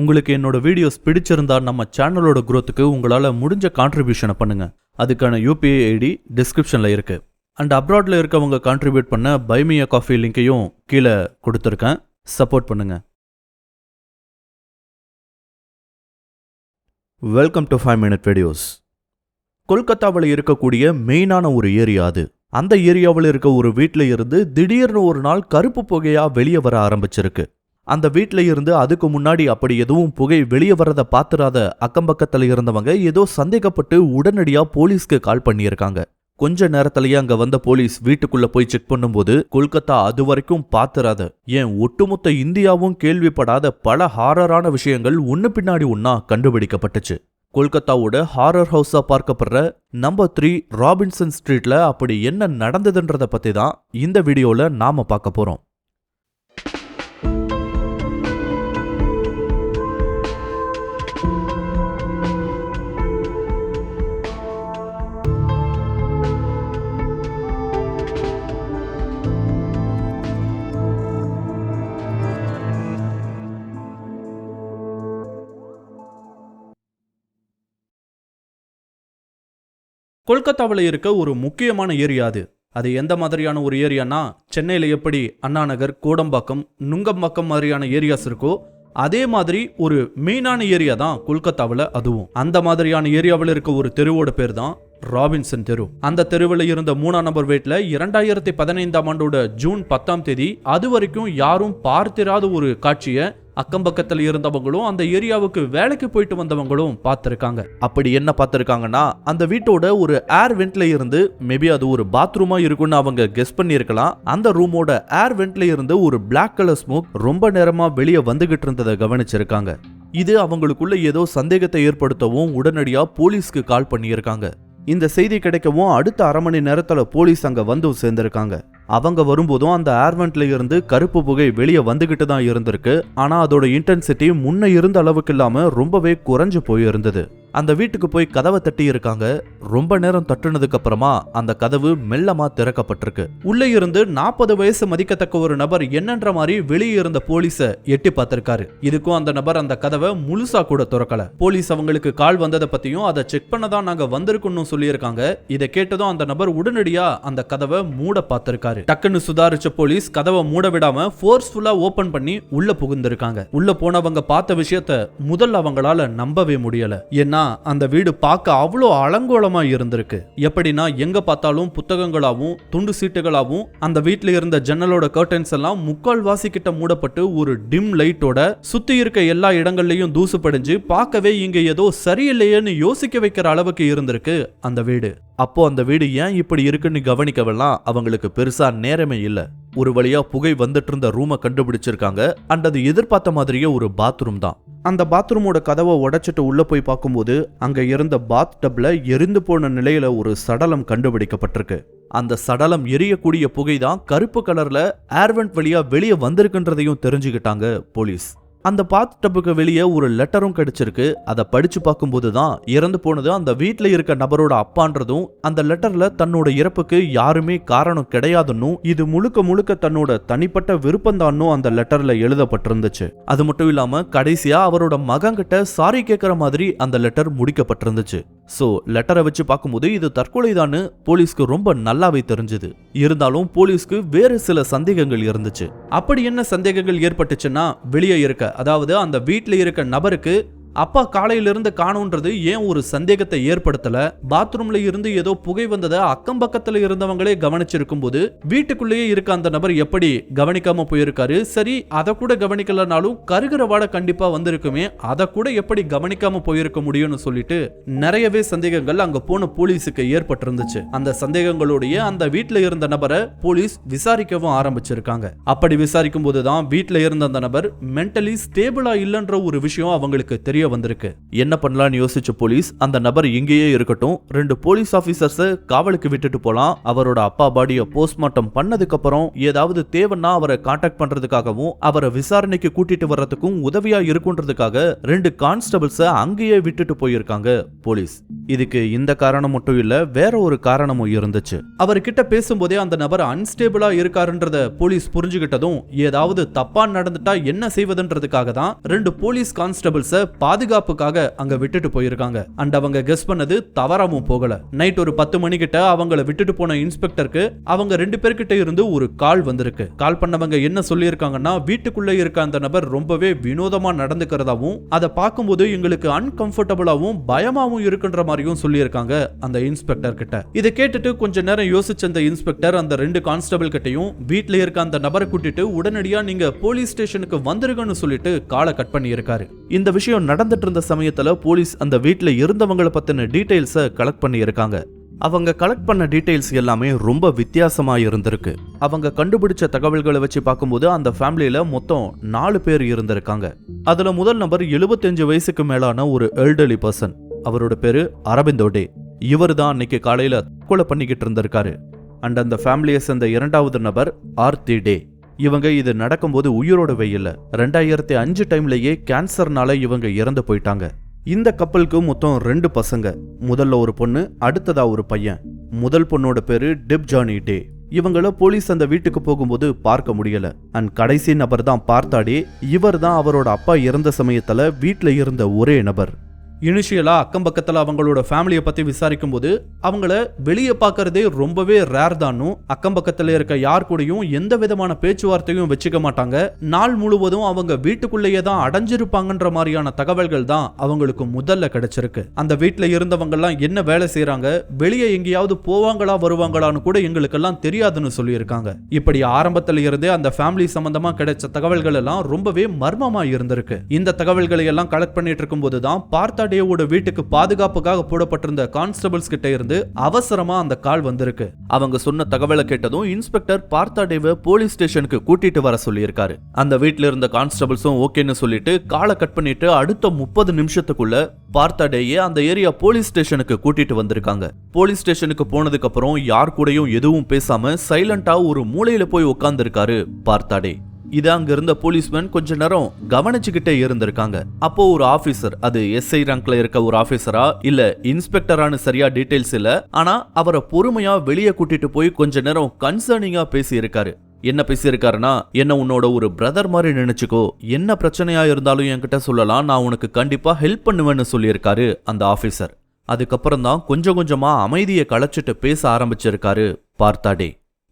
உங்களுக்கு என்னோட வீடியோஸ் பிடிச்சிருந்தா நம்ம சேனலோட குரோத்துக்கு உங்களால் முடிஞ்ச கான்ட்ரிபியூஷனை பண்ணுங்க. அதுக்கான யூபிஐ ஐடி டிஸ்கிரிப்ஷனில் இருக்கு. அண்ட் அப்ராட்ல இருக்கவங்க கான்ட்ரிபியூட் பண்ண பைமிய காஃபி லிங்கையும் கீழே கொடுத்துருக்கேன். சப்போர்ட் பண்ணுங்க. Welcome to five minute videos கொல்கத்தாவில் இருக்கக்கூடிய மெயினான ஒரு ஏரியா அது. அந்த ஏரியாவில் இருக்க ஒரு வீட்டில் இருந்து திடீர்னு ஒரு நாள் கருப்பு புகையாக வெளியே வர ஆரம்பிச்சிருக்கு. அந்த வீட்டில் இருந்து அதுக்கு முன்னாடி அப்படி எதுவும் புகை வெளியே வரதை பார்த்துறாத அக்கம்பக்கத்தில் இருந்தவங்க ஏதோ சந்தேகப்பட்டு உடனடியா போலீஸ்க்கு கால் பண்ணியிருக்காங்க. கொஞ்ச நேரத்திலேயே அங்க வந்த போலீஸ் வீட்டுக்குள்ள போய் செக் பண்ணும்போது கொல்கத்தா அது வரைக்கும் பாத்துறாத ஏன் ஒட்டுமொத்த இந்தியாவும் கேள்விப்படாத பல ஹாரரான விஷயங்கள் ஒன்னு பின்னாடி ஒன்னா கண்டுபிடிக்கப்பட்டுச்சு. கொல்கத்தாவோட ஹாரர் ஹவுஸா பார்க்கப்படுற நம்பர் த்ரீ ராபின்சன் ஸ்ட்ரீட்ல அப்படி என்ன நடந்ததுன்றத பத்தி தான் இந்த வீடியோல நாம பார்க்க போறோம். கொல்கத்தாவில் இருக்க ஒரு முக்கியமான ஏரியா அது. அது எந்த மாதிரியான ஒரு ஏரியானா? சென்னையில் எப்படி அண்ணாநகர் கோடம்பாக்கம் நுங்கம்பாக்கம் மாதிரியான ஏரியாஸ் இருக்கோ அதே மாதிரி ஒரு மெயினான ஏரியா தான் கொல்கத்தாவில் அதுவும். அந்த மாதிரியான ஏரியாவில் இருக்க ஒரு தெருவோட பேர் தான் ராபின்சன் தெரு. அந்த தெருவில் இருந்த மூணாம் நம்பர் வீட்டில் இரண்டாயிரத்தி பதினைந்தாம் ஆண்டோட ஜூன் பத்தாம் தேதி அது வரைக்கும் யாரும் பார்த்திராத ஒரு காட்சியை அக்கம் பக்கத்துல இருந்தவங்களும் அந்த ஏரியாவுக்கு வேலைக்கு போயிட்டு வந்தவங்களும் பார்த்துருக்காங்க. அப்படி என்ன பார்த்துருக்காங்கன்னா அந்த வீட்டோட ஒரு ஏர் வெண்ட்ல இருந்து மேபி அது ஒரு பாத்ரூமா இருக்கும்னு அவங்க கெஸ் பண்ணியிருக்கலாம். அந்த ரூமோட ஏர் வெண்ட்ல இருந்து ஒரு பிளாக் கலர் ஸ்மோக் ரொம்ப நேரமா வெளியே வந்துகிட்டு இருந்ததை கவனிச்சிருக்காங்க. இது அவங்களுக்குள்ள ஏதோ சந்தேகத்தை ஏற்படுத்தவும் உடனடியா போலீஸ்க்கு கால் பண்ணியிருக்காங்க. இந்த செய்தி கிடைக்கவும் அடுத்த அரை மணி நேரத்துல போலீஸ் அங்க வந்து சேர்ந்திருக்காங்க. அவங்க வரும்போதும் அந்த ஏர்வெண்ட்ல இருந்து கருப்பு புகை வெளியே வந்துகிட்டு தான் இருந்திருக்கு. ஆனா அதோட இன்டென்சிட்டி முன்ன இருந்த அளவுக்கு இல்லாம ரொம்பவே குறைஞ்சு போயிருந்தது. அந்த வீட்டுக்கு போய் கதவை தட்டி இருக்காங்க ரொம்ப நேரம் தட்டுனதுக்கு அப்புறமா அந்த கதவு மெல்லமா திறக்கப்பட்டிருக்கு. உள்ளே இருந்து நாற்பது வயசு மதிக்கத்தக்க ஒரு நபர் என்னன்ற மாதிரி வெளியே இருந்த போலீஸ எட்டி பார்த்திருக்காரு. இதுக்கும் அந்த நபர் அந்த கதவை முழுசா கூட திறக்கல. போலீஸ் அவங்களுக்கு கால் வந்ததை பத்தியும் அதை செக் பண்ண தான் நாங்க வந்திருக்கோம்னு சொல்லியிருக்காங்க. இதை கேட்டதும் அந்த நபர் உடனடியா அந்த கதவை மூட பார்த்திருக்காரு. டக்குன்னு சுதாரிச்ச போலீஸ் கதவை மூட விடாம ஃபோர்ஸ்ஃபுல்லா ஓபன் பண்ணி உள்ள புகுந்திருக்காங்க. உள்ள போனவங்க பார்த்த விஷயத்த முதல்ல அவங்களால நம்பவே முடியல. ஏன்னா அந்த வீடு பார்க்க அவ்வளோ அலங்கோலமா இருந்திருக்கு. எப்படின்னா எங்க பார்த்தாலும் புத்தகங்களாவும் துண்டு சீட்டுகளாவும் அந்த வீட்டில் இருந்த ஜன்னலோட கர்டன்ஸ் எல்லாம் முக்கால் வாசிக்கிட்ட கிட்ட மூடப்பட்டு ஒரு டிம் லைட்டோட சுத்தி இருக்க எல்லா இடங்கள்லயும் தூசு படிஞ்சு பார்க்கவே இங்க ஏதோ சரியில்லையேன்னு யோசிக்க வைக்கிற அளவுக்கு இருந்திருக்கு அந்த வீடு. அப்போ அந்த வீடு ஏன் இப்படி இருக்குன்னு கவனிக்கவெல்லாம் அவங்களுக்கு பெருசா நேரமே இல்ல. ஒரு வழியா புகை வந்துட்டு இருந்த ரூமை கண்டுபிடிச்சிருக்காங்க. அண்ட் அது எதிர்பார்த்த மாதிரியே ஒரு பாத்ரூம் தான். அந்த பாத்ரூமோட கதவை உடைச்சிட்டு உள்ள போய் பார்க்கும்போது அங்க இருந்த பாத் டப்ல எரிந்து போன நிலையில ஒரு சடலம் கண்டுபிடிக்கப்பட்டிருக்கு. அந்த சடலம் எரியக்கூடிய புகை தான் கருப்பு கலர்ல ஏர்வெண்ட் வழியா வெளியே வந்திருக்குன்றதையும் தெரிஞ்சுக்கிட்டாங்க போலீஸ். அந்த பாத் டப்புக்கு வெளியே ஒரு லெட்டரும் கிடைச்சிருக்கு. அதை படிச்சு பார்க்கும்போது தான் இறந்து போனது அந்த வீட்டில் இருக்க நபரோட அப்பான்றதும் அந்த லெட்டர்ல தன்னோட இறப்புக்கு யாருமே காரணம் கிடையாதுன்னும் இது முழுக்க முழுக்க தன்னோட தனிப்பட்ட விருப்பந்தான்னு அந்த லெட்டர்ல எழுதப்பட்டிருந்துச்சு. அது மட்டும் இல்லாம கடைசியா அவரோட மகன்கிட்ட சாரி கேட்கிற மாதிரி அந்த லெட்டர் முடிக்கப்பட்டிருந்துச்சு. ஸோ லெட்டரை வச்சு பார்க்கும்போது இது தற்கொலைதான்னு போலீஸ்க்கு ரொம்ப நல்லாவே தெரிஞ்சது. இருந்தாலும் போலீஸ்க்கு வேறு சில சந்தேகங்கள் இருந்துச்சு. அப்படி என்ன சந்தேகங்கள் ஏற்பட்டுச்சுன்னா வெளியே இருக்க அதாவது அந்த வீட்டில் இருக்க நபருக்கு அப்பா காலையில இருந்து காணுன்றது ஏன் ஒரு சந்தேகத்தை ஏற்படுத்தல? பாத்ரூம்ல இருந்து ஏதோ புகை வந்ததை அக்கம் பக்கத்துல இருந்தவங்களே கவனிச்சிருக்கும் போது வீட்டுக்குள்ளேயே இருக்க அந்த நபர் எப்படி கவனிக்காம போயிருக்காரு? சரி அதை கூட கவனிக்கலனாலும் கருகிற வாடை கண்டிப்பா வந்திருக்குமே அதை கூட எப்படி கவனிக்காம போயிருக்க முடியும்னு சொல்லிட்டு நிறையவே சந்தேகங்கள் அங்க போன போலீஸுக்கு ஏற்பட்டிருந்துச்சு. அந்த சந்தேகங்களுடைய அந்த வீட்டுல இருந்த நபரை போலீஸ் விசாரிக்கவும் ஆரம்பிச்சிருக்காங்க. அப்படி விசாரிக்கும் போதுதான் வீட்டுல இருந்த அந்த நபர் மென்டலி ஸ்டேபிளா இல்லைன்ற ஒரு விஷயம் அவங்களுக்கு தெரிய தெரிய வந்திருக்கு. என்ன பண்ணலாம்னு யோசிச்ச போலீஸ் அந்த நபர் இங்கேயே இருக்கட்டும். ரெண்டு போலீஸ் ஆபீசர்ஸ் காவலுக்கு விட்டுட்டு போலாம். அவரோட அப்பா பாடியை போஸ்ட்மார்ட்டம் பண்ணதுக்கு அப்புறம் ஏதாவது தேவைன்னா அவரை காண்டாக்ட் பண்றதுக்காகவும் அவரை விசாரணைக்கு கூட்டிட்டு வர்றதுக்கும் உதவியா இருக்குன்றதுக்காக ரெண்டு கான்ஸ்டபிள்ஸ அங்கேயே விட்டுட்டு போயிருக்காங்க போலீஸ். இதுக்கு இந்த காரணம் மட்டும் இல்ல வேற ஒரு காரணமும் இருந்துச்சு. அவர்கிட்ட பேசும்போதே அந்த நபர் அன்ஸ்டேபிளா இருக்காருன்றத போலீஸ் புரிஞ்சுகிட்டதும் ஏதாவது தப்பா நடந்துட்டா என்ன செய்வதுன்றதுக்காக தான் ரெண்டு போலீஸ் கான்ஸ்டபிள்ஸ பாதுகாப்புக்காக அங்க விட்டுட்டு போயிருக்காங்க. அண்ட் அவங்க கெஸ் பண்ணது தவறாவும் போகல. நைட் ஒரு பத்து மணி கிட்ட அவங்கள விட்டுட்டு போன இன்ஸ்பெக்டருக்கு அவங்க ரெண்டு பேர்கிட்ட இருந்து ஒரு கால் வந்திருக்கு. கால் பண்ணவங்க என்ன சொல்லியிருக்காங்கன்னா வீட்டுக்குள்ள இருக்க அந்த நபர் ரொம்பவே வினோதமா நடந்துக்கிறதாவும் அதை பார்க்கும்போது எங்களுக்கு அன்கம்ஃபர்டபுளாவும் பயமாவும் இருக்குன்ற மாதிரியும் சொல்லியிருக்காங்க அந்த இன்ஸ்பெக்டர் கிட்ட இதை கேட்டுட்டு கொஞ்ச நேரம் யோசிச்ச அந்த இன்ஸ்பெக்டர் அந்த ரெண்டு கான்ஸ்டபிள் கிட்டையும் வீட்ல இருக்க அந்த நபரை கூட்டிட்டு உடனடியா நீங்க போலீஸ் ஸ்டேஷனுக்கு வந்துருங்கன்னு சொல்லிட்டு காலை கட் பண்ணி இருக்காரு இந்த விஷயம் நடந்துட்டு இருந்த சமயத்துல போலீஸ் அந்த வீட்ல இருந்தவங்கள பத்தின டீடைல்ஸ கலெக்ட் பண்ணி இருக்காங்க அவங்க கலெக்ட் பண்ண டீடைல்ஸ் எல்லாமே ரொம்ப வித்தியாசமா இருந்திருக்கு. அவங்க கண்டுபிடிச்ச தகவல்களை வச்சு பார்க்கும்போது அந்த ஃபேமிலியில மொத்தம் நாலு பேர் இருந்திருக்காங்க. அதுல முதல் நபர் 75 வயசுக்கு மேலான ஒரு எல்டர்லி பர்சன் அவரோட பேரு அரவிந்தோடே இவர் தான் அன்னைக்கு காலையில கொலை பண்ணிக்கிட்டு இருந்திருக்காரு. அண்ட் அந்த ஃபேமிலியை சேர்ந்த இரண்டாவது நபர் ஆர்த்தி டே. இவங்க இது நடக்கும்போது உயிரோடவே இல்லை. ரெண்டாயிரத்தி அஞ்சு டைம்லயே கேன்சர்னால இவங்க இறந்து போயிட்டாங்க. இந்த கப்பலுக்கு மொத்தம் ரெண்டு பசங்க. முதல்ல ஒரு பொண்ணு அடுத்ததா ஒரு பையன். முதல் பொண்ணோட பேரு டிப் ஜானி டே. இவங்கள போலீஸ் அந்த வீட்டுக்கு போகும்போது பார்க்க முடியல. அண்ட் கடைசி நபர் தான் பார்த்தாடே இவர் தான் அவரோட அப்பா இறந்த சமயத்துல வீட்டில் இருந்த ஒரே நபர். இனிஷியலாக அக்கம் பக்கத்தில் அவங்களோட ஃபேமிலியை பற்றி விசாரிக்கும் போது அவங்கள வெளியே பார்க்கறதே ரொம்பவே ரேர் தானும். அக்கம் பக்கத்தில் இருக்க யார் கூடயும் எந்த விதமான பேச்சுவார்த்தையும் வச்சுக்க மாட்டாங்க. நாள் முழுவதும் அவங்க வீட்டுக்குள்ளேயே தான் அடைஞ்சிருப்பாங்கன்ற மாதிரியான தகவல்கள் தான் அவங்களுக்கு முதல்ல கிடைச்சிருக்கு. அந்த வீட்டில் இருந்தவங்கெல்லாம் என்ன வேலை செய்கிறாங்க வெளியே எங்கேயாவது போவாங்களா வருவாங்களான்னு கூட எங்களுக்கெல்லாம் தெரியாதுன்னு சொல்லியிருக்காங்க. இப்படி ஆரம்பத்தில் இருந்தே அந்த ஃபேமிலி சம்பந்தமாக கிடைச்ச தகவல்கள் எல்லாம் ரொம்பவே மர்மமாக இருந்திருக்கு. இந்த தகவல்களை எல்லாம் கலெக்ட் பண்ணிட்டு இருக்கும்போது தான் பார்த்தாடேவோட வீட்டுக்கு பாதுகாப்புக்காக போடப்பட்டிருந்த கான்ஸ்டபிள்ஸ் கிட்ட இருந்து அவசரமா அந்த கால் வந்திருக்கு. அவங்க சொன்ன தகவலை கேட்டதும் இன்ஸ்பெக்டர் பார்த்தாடேவை போலீஸ் ஸ்டேஷனுக்கு கூட்டிட்டு வர சொல்லியிருக்காரு. அந்த வீட்டுல இருந்த கான்ஸ்டபிள்ஸும் ஓகேன்னு சொல்லிட்டு காலை கட் பண்ணிட்டு அடுத்த முப்பது நிமிஷத்துக்குள்ள பார்த்தாடேயே அந்த ஏரியா போலீஸ் ஸ்டேஷனுக்கு கூட்டிட்டு வந்திருக்காங்க. போலீஸ் ஸ்டேஷனுக்கு போனதுக்கு அப்புறம் யார் கூடயும் எதுவும் பேசாம சைலண்டா ஒரு மூலையில போய் உட்கார்ந்து இருக்காரு பார்த்தாடே. இது அங்க இருந்த போலீஸ்மேன் கொஞ்ச நேரம் கவனிச்சுக்கிட்டே இருந்திருக்காங்க. அப்போ ஒரு ஆபீசர் அது எஸ்ஐ ரேங்க்ல இருக்க ஒரு ஆபீசரா? இல்ல இன்ஸ்பெக்டரானு சரியா டீடைல்ஸ் இல்ல. ஆனா அவரை பொறுமையா வெளியே கூட்டிட்டு போய் கொஞ்ச நேரம் கன்சர்னிங்கா பேசி இருக்காரு என்ன பேசியிருக்காருன்னா என்ன உன்னோட ஒரு பிரதர் மாதிரி நினைச்சுக்கோ. என்ன பிரச்சனையா இருந்தாலும் என்கிட்ட சொல்லலாம். நான் உனக்கு கண்டிப்பா ஹெல்ப் பண்ணுவேன்னு சொல்லியிருக்காரு அந்த ஆபீசர். அதுக்கப்புறம் தான் கொஞ்சம் கொஞ்சமா அமைதியை களைச்சிட்டு பேச ஆரம்பிச்சிருக்காரு பார்த்தாடே.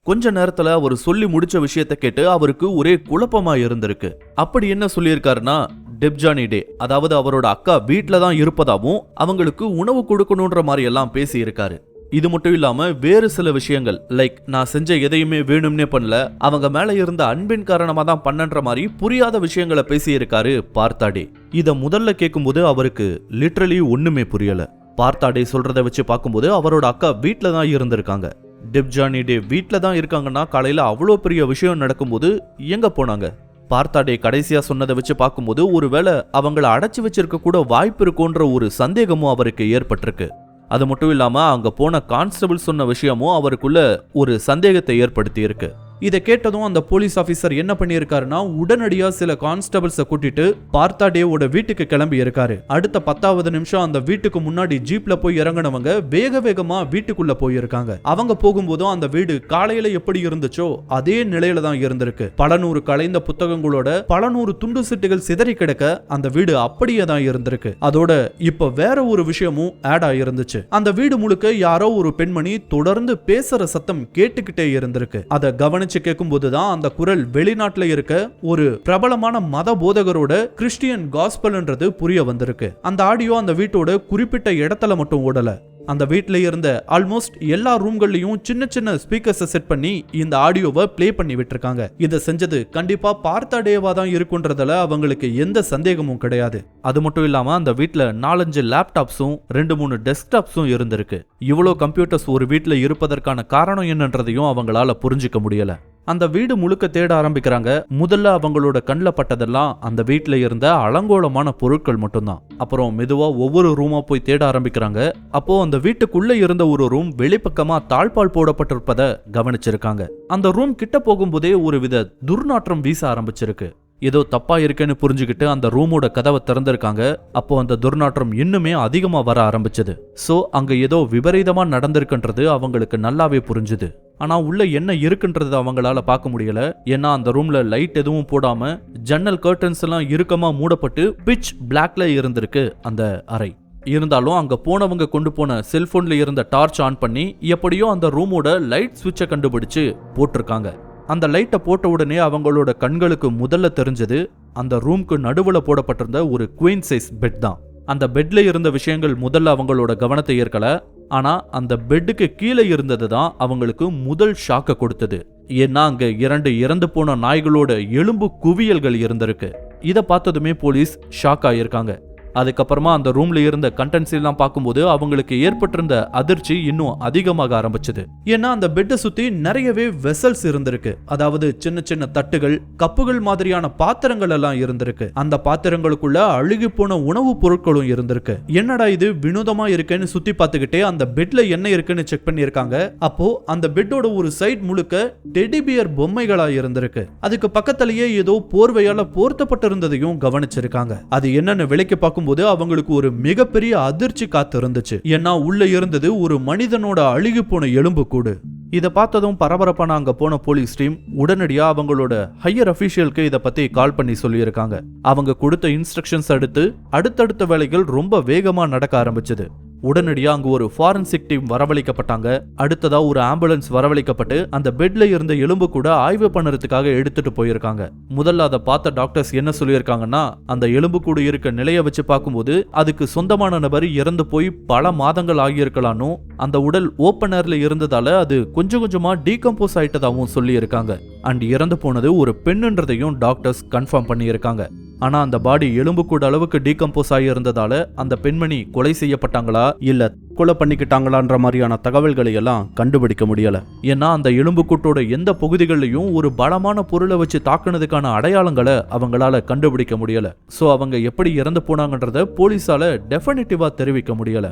கொஞ்ச நேரத்துல அவர் சொல்லி முடிச்ச விஷயத்த கேட்டு அவருக்கு ஒரே குழப்பமா இருந்திருக்கு. அப்படி என்ன சொல்லியிருக்காருன்னா டெப்ஜானி டே அதாவது அவரோட அக்கா வீட்டில தான் இருப்பதாகவும் அவங்களுக்கு உணவு கொடுக்கணுன்ற மாதிரி எல்லாம் பேசி இருக்காரு இது மட்டும் இல்லாம வேறு சில விஷயங்கள் லைக் நான் செஞ்ச எதையுமே வேணும்னே பண்ணல அவங்க மேல இருந்த அன்பின் காரணமா தான் பண்ணன்ற மாதிரி புரியாத விஷயங்களை பேசியிருக்காரு பார்த்தாடே இதை முதல்ல கேட்கும்போது அவருக்கு லிட்ரலி ஒண்ணுமே புரியல. பார்த்தாடே சொல்றதை வச்சு பார்க்கும்போது அவரோட அக்கா வீட்டில தான் இருந்திருக்காங்க. டிப்ஜானி டே வீட்டில் தான் இருக்காங்கன்னா காலையில் அவ்வளோ பெரிய விஷயம் நடக்கும்போது எங்கே போனாங்க. பார்த்தா டே கடைசியாக சொன்னதை வச்சு பார்க்கும்போது ஒருவேளை அவங்கள அடைச்சி வச்சிருக்க கூட வாய்ப்பு இருக்குன்ற ஒரு சந்தேகமும் அவருக்கு ஏற்பட்டிருக்கு. அது மட்டும் இல்லாமல் அங்கே போன கான்ஸ்டபிள் சொன்ன விஷயமும் அவருக்குள்ள ஒரு சந்தேகத்தை ஏற்படுத்தியிருக்கு. இதை கேட்டதும் அந்த போலீஸ் ஆஃபீஸர் என்ன பண்ணியிருக்காருன்னா உடனடியா சில கான்ஸ்டபிள்ஸை கூட்டிட்டு பார்த்தாடேவோட வீட்டுக்கு கிளம்பி இருக்காரு. அடுத்த பத்தாவது நிமிஷம் அந்த வீட்டுக்கு முன்னாடி ஜீப்ல போய் இறங்கினவங்க வேக வேகமா வீட்டுக்குள்ள போயிருக்காங்க. அவங்க போகும்போதும் அந்த வீடு காலையில எப்படி இருந்துச்சோ அதே நிலையில தான் இருந்திருக்கு. பல நூறு கலைந்த புத்தகங்களோட பல நூறு துண்டு சிட்டுகள் சிதறி கிடக்க அந்த வீடு அப்படியே தான் இருந்திருக்கு. அதோட இப்ப வேற ஒரு விஷயமும் ஆட் ஆயிருந்துச்சு. அந்த வீடு முழுக்க யாரோ ஒரு பெண்மணி தொடர்ந்து பேசுற சத்தம் கேட்டுக்கிட்டே இருந்திருக்கு. அதை கவனிச்சு கேட்கும்போது தான் அந்த குரல் வெளிநாட்டில் இருக்க ஒரு பிரபலமான மத போதகரோட கிறிஸ்டியன் காஸ்பல்ன்றது புரிய வந்திருக்கு. அந்த ஆடியோ அந்த வீட்டோட குறிப்பிட்ட இடத்துல மட்டும் ஓடல. அந்த வீட்டில் இருந்த ஆல்மோஸ்ட் எல்லா ரூம்கள்லையும் சின்ன சின்ன ஸ்பீக்கர்ஸை செட் பண்ணி இந்த ஆடியோவை ப்ளே பண்ணி விட்டுருக்காங்க. இதை செஞ்சது கண்டிப்பா பார்த்தாடேவா தான் இருக்குன்றதுல அவங்களுக்கு எந்த சந்தேகமும் கிடையாது. அது மட்டும் இல்லாமல் அந்த வீட்டில் நாலஞ்சு லேப்டாப்ஸும் ரெண்டு மூணு டெஸ்க்டாப்ஸும் இருந்திருக்கு. இவ்வளோ கம்ப்யூட்டர்ஸ் ஒரு வீட்டில் இருப்பதற்கான காரணம் என்னன்றதையும் அவங்களால புரிஞ்சிக்க முடியலை. அந்த வீடு முழுக்க தேட ஆரம்பிக்கிறாங்க. முதல்ல அவங்களோட கண்ணில் பட்டதெல்லாம் அந்த வீட்டில் இருந்த அலங்கோலமான பொருட்கள் மட்டும்தான். அப்புறம் மெதுவாக ஒவ்வொரு ரூமா போய் தேட ஆரம்பிக்கிறாங்க. அப்போ அந்த வீட்டுக்குள்ள இருந்த ஒரு ரூம் வெளிப்பக்கமா தாழ்பால் போடப்பட்டிருப்பதை கவனிச்சிருக்காங்க. அந்த ரூம் கிட்ட போகும்போதே ஒரு வித துர்நாற்றம் வீச ஆரம்பிச்சிருக்கு. ஏதோ தப்பா இருக்குன்னு புரிஞ்சுக்கிட்டு அந்த ரூமோட கதவை திறந்திருக்காங்க. அப்போ அந்த துர்நாற்றம் இன்னுமே அதிகமா வர ஆரம்பிச்சது. சோ அங்க ஏதோ விபரீதமா நடந்திருக்குன்றது அவங்களுக்கு நல்லாவே புரிஞ்சுது. ஆனால் உள்ள என்ன இருக்குன்றது அவங்களால பார்க்க முடியல. ஏன்னா அந்த ரூம்ல லைட் எதுவும் போடாம ஜன்னல் கர்டன்ஸ் எல்லாம் இறுக்கமா மூடப்பட்டு பிச் பிளாக்ல இருந்திருக்கு அந்த அறை. இருந்தாலும் அங்க போனவங்க கொண்டு போன செல்போன்ல இருந்த டார்ச் ஆன் பண்ணி எப்படியோ அந்த ரூமோட லைட் சுவிட்சை கண்டுபிடிச்சு போட்டிருக்காங்க. அந்த லைட்டை போட்ட உடனே அவங்களோட கண்களுக்கு முதல்ல தெரிஞ்சது அந்த ரூம்க்கு நடுவுல போடப்பட்டிருந்த ஒரு குயின் சைஸ் பெட் தான். அந்த பெட்ல இருந்த விஷயங்கள் முதல்ல அவங்களோட கவனத்தை ஏற்கல ஆனா அந்த பெட்டுக்கு கீழே இருந்தது தான் அவங்களுக்கு முதல் ஷாக்கை கொடுத்தது. ஏன்னா அங்க இரண்டு இறந்து போன நாய்களோட எலும்பு குவியல்கள் இருந்திருக்கு. இதை பார்த்ததுமே போலீஸ் ஷாக் ஆகியிருக்காங்க அதுக்கப்புறமா அந்த ரூம்ல இருந்த கண்டென்ட்ஸ் எல்லாம் பார்க்கும்போது அவங்களுக்கு ஏற்பட்டிருந்த அதிர்ச்சி இன்னும் அதிகமாக ஆரம்பிச்சது. ஏன்னா அந்த பெட்டை சுத்தி நிறையவே வெசல்ஸ் இருந்திருக்கு. அதாவது சின்ன சின்ன தட்டுகள் கப்புகள் மாதிரியான பாத்திரங்கள் எல்லாம் இருந்திருக்கு. அந்த பாத்திரங்களுக்குள்ள அழுகி போன உணவுப் பொருட்களும் இருந்திருக்கு. என்னடா இது வினோதமா இருக்குன்னு சுத்தி பார்த்துக்கிட்டே அந்த பெட்ல என்ன இருக்குன்னு செக் பண்ணியிருக்காங்க. அப்போ அந்த பெட்டோட ஒரு சைட் முழுக்க டெடிபியர் பொம்மைகளா இருந்திருக்கு. அதுக்கு பக்கத்திலேயே ஏதோ போர்வையால போர்த்தப்பட்டிருந்ததையும் கவனிச்சிருக்காங்க. அது என்னன்னு விலைக்கு பார்க்கும் பார்க்கும்போது அவங்களுக்கு ஒரு மிகப்பெரிய அதிர்ச்சி காத்து இருந்துச்சு ஏன்னா உள்ள இருந்தது ஒரு மனிதனோட அழுகி போன எலும்பு கூடு. இதை பார்த்ததும் பரபரப்பான அங்க போன போலீஸ் டீம் உடனடியா அவங்களோட ஹையர் அஃபீஷியலுக்கு இதை பத்தி கால் பண்ணி சொல்லியிருக்காங்க. அவங்க கொடுத்த இன்ஸ்ட்ரக்ஷன்ஸ் அடுத்து அடுத்தடுத்த வேலைகள் ரொம்ப வேகமா நடக்க ஆரம்பிச்சது. உடனடியாக அங்கே ஒரு ஃபாரன்சிக் டீம் வரவழைக்கப்பட்டாங்க. அடுத்ததா ஒரு ஆம்புலன்ஸ் வரவழைக்கப்பட்டு அந்த பெட்ல இருந்த எலும்பு கூட ஆய்வு பண்ணுறதுக்காக எடுத்துட்டு போயிருக்காங்க. முதல்ல அதை பார்த்த டாக்டர்ஸ் என்ன சொல்லியிருக்காங்கன்னா அந்த எலும்பு கூட இருக்க நிலையை வச்சு பார்க்கும்போது அதுக்கு சொந்தமான நபர் இறந்து போய் பல மாதங்கள் ஆகியிருக்கலான்னு அந்த உடல் ஓப்பன் ஏர்ல இருந்ததால அது கொஞ்சம் கொஞ்சமா டீகம்போஸ் ஆயிட்டதாகவும் சொல்லியிருக்காங்க. அண்ட் இறந்து போனது ஒரு பெண்ணுன்றதையும் டாக்டர்ஸ் கன்ஃபார்ம் பண்ணியிருக்காங்க. ஆனா அந்த பாடி எலும்பு கூட அளவுக்கு டீகம்போஸ் ஆகி இருந்ததால அந்த பெண்மணி கொலை செய்யப்பட்டாங்களா? இல்ல கொலை பண்ணிக்கிட்டாங்களான்ற மாதிரியான தகவல்களை எல்லாம் கண்டுபிடிக்க முடியல. ஏன்னா அந்த எலும்புக்கூட்டோட எந்த பகுதிகளிலையும் ஒரு பலமான பொருளை வச்சு தாக்குனதுக்கான அடையாளங்களை அவங்களால கண்டுபிடிக்க முடியல. சோ அவங்க எப்படி இறந்து போனாங்கன்றத போலீஸால டெஃபினிட்டிவா தெரிவிக்க முடியல.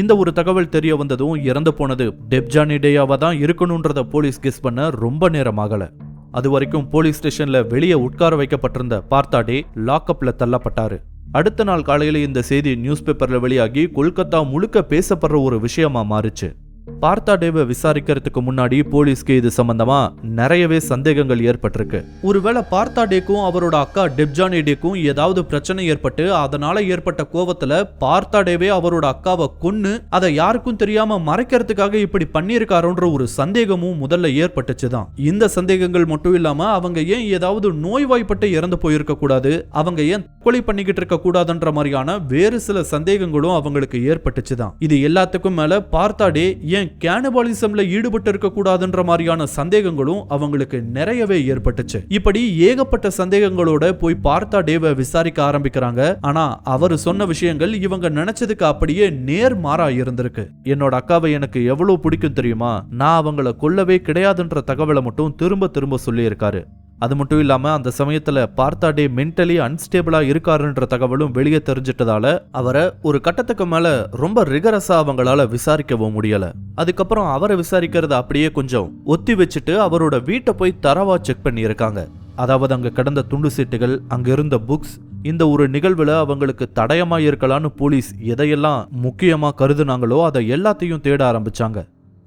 இந்த ஒரு தகவல் தெரிய வந்ததும் இறந்து போனது டெப்ஜானி டேயாவா தான் இருக்கணுன்றத போலீஸ் கெஸ் பண்ண ரொம்ப நேரம் அது வரைக்கும் போலீஸ் ஸ்டேஷன்ல வெளியே உட்கார வைக்கப்பட்டிருந்த பார்த்தாடே லாக்அப்ல தள்ளப்பட்டாரு. அடுத்த நாள் காலையில இந்த செய்தி நியூஸ் பேப்பர்ல வெளியாகி கொல்கத்தா முழுக்க பேசப்படுற ஒரு விஷயமா மாறுச்சு. பார்த்தாடேவை விசாரிக்கிறதுக்கு முன்னாடி போலீஸ்க்கு இது சம்பந்தமா நிறையவே சந்தேகங்கள் ஏற்பட்டிருக்கு. ஒருவேளை பார்த்தாடேக்கும் அவரோட அக்கா டெப்ஜானேடேக்கும் ஏதாவது பிரச்சனை ஏற்பட்டு அதனால ஏற்பட்ட கோவத்துல பார்த்தாடேவே அவரோட அக்காவை கொன்னு அதை யாருக்கும் தெரியாம மறைக்கிறதுக்காக இப்படி பண்ணியிருக்காரோன்ற ஒரு சந்தேகமும் முதல்ல ஏற்பட்டுச்சுதான். இந்த சந்தேகங்கள் மட்டும் இல்லாம அவங்க ஏன் ஏதாவது நோய்வாய்ப்பட்டு இறந்து போயிருக்க கூடாது அவங்க ஏன் கொலை பண்ணிக்கிட்டு இருக்க கூடாதுன்ற மாதிரியான வேறு சில சந்தேகங்களும் அவங்களுக்கு ஏற்பட்டுச்சுதான். இது எல்லாத்துக்கும் மேல பார்த்தாடே ஏன் கேனபாலிசம்ல ஈடுபட்டு இருக்க கூடாதுன்ற மாதிரியான சந்தேகங்களும் அவங்களுக்கு நிறையவே ஏற்பட்டுச்சு. இப்படி ஏகப்பட்ட சந்தேகங்களோட போய் பார்த்தா டேவை விசாரிக்க ஆரம்பிக்கிறாங்க. ஆனா அவர் சொன்ன விஷயங்கள் இவங்க நினைச்சதுக்கு அப்படியே நேர் மாறா இருந்திருக்கு. என்னோட அக்காவை எனக்கு எவ்வளவு பிடிக்கும் தெரியுமா? நான் அவங்கள கொல்லவே கிடையாதுன்ற தகவலை மட்டும் திரும்ப திரும்ப சொல்லியிருக்காரு. அது மட்டும் இல்லாமல் அந்த சமயத்தில் பார்த்தாடே மென்டலி அன்ஸ்டேபிளாக இருக்காருன்ற தகவலும் வெளியே தெரிஞ்சிட்டதால அவரை ஒரு கட்டத்துக்கு மேலே ரொம்ப ரிகரஸாக அவங்களால விசாரிக்கவும் முடியலை. அதுக்கப்புறம் அவரை விசாரிக்கிறத அப்படியே கொஞ்சம் ஒத்தி வச்சுட்டு அவரோட வீட்டை போய் தரவா செக் பண்ணியிருக்காங்க. அதாவது அங்கே கிடந்த துண்டு சீட்டுகள் அங்கே இருந்த புக்ஸ் இந்த ஒரு நிகழ்வில் அவங்களுக்கு தடயமாக இருக்கலாம்னு போலீஸ் எதையெல்லாம் முக்கியமாக கருதுனாங்களோ அதை எல்லாத்தையும் தேட ஆரம்பித்தாங்க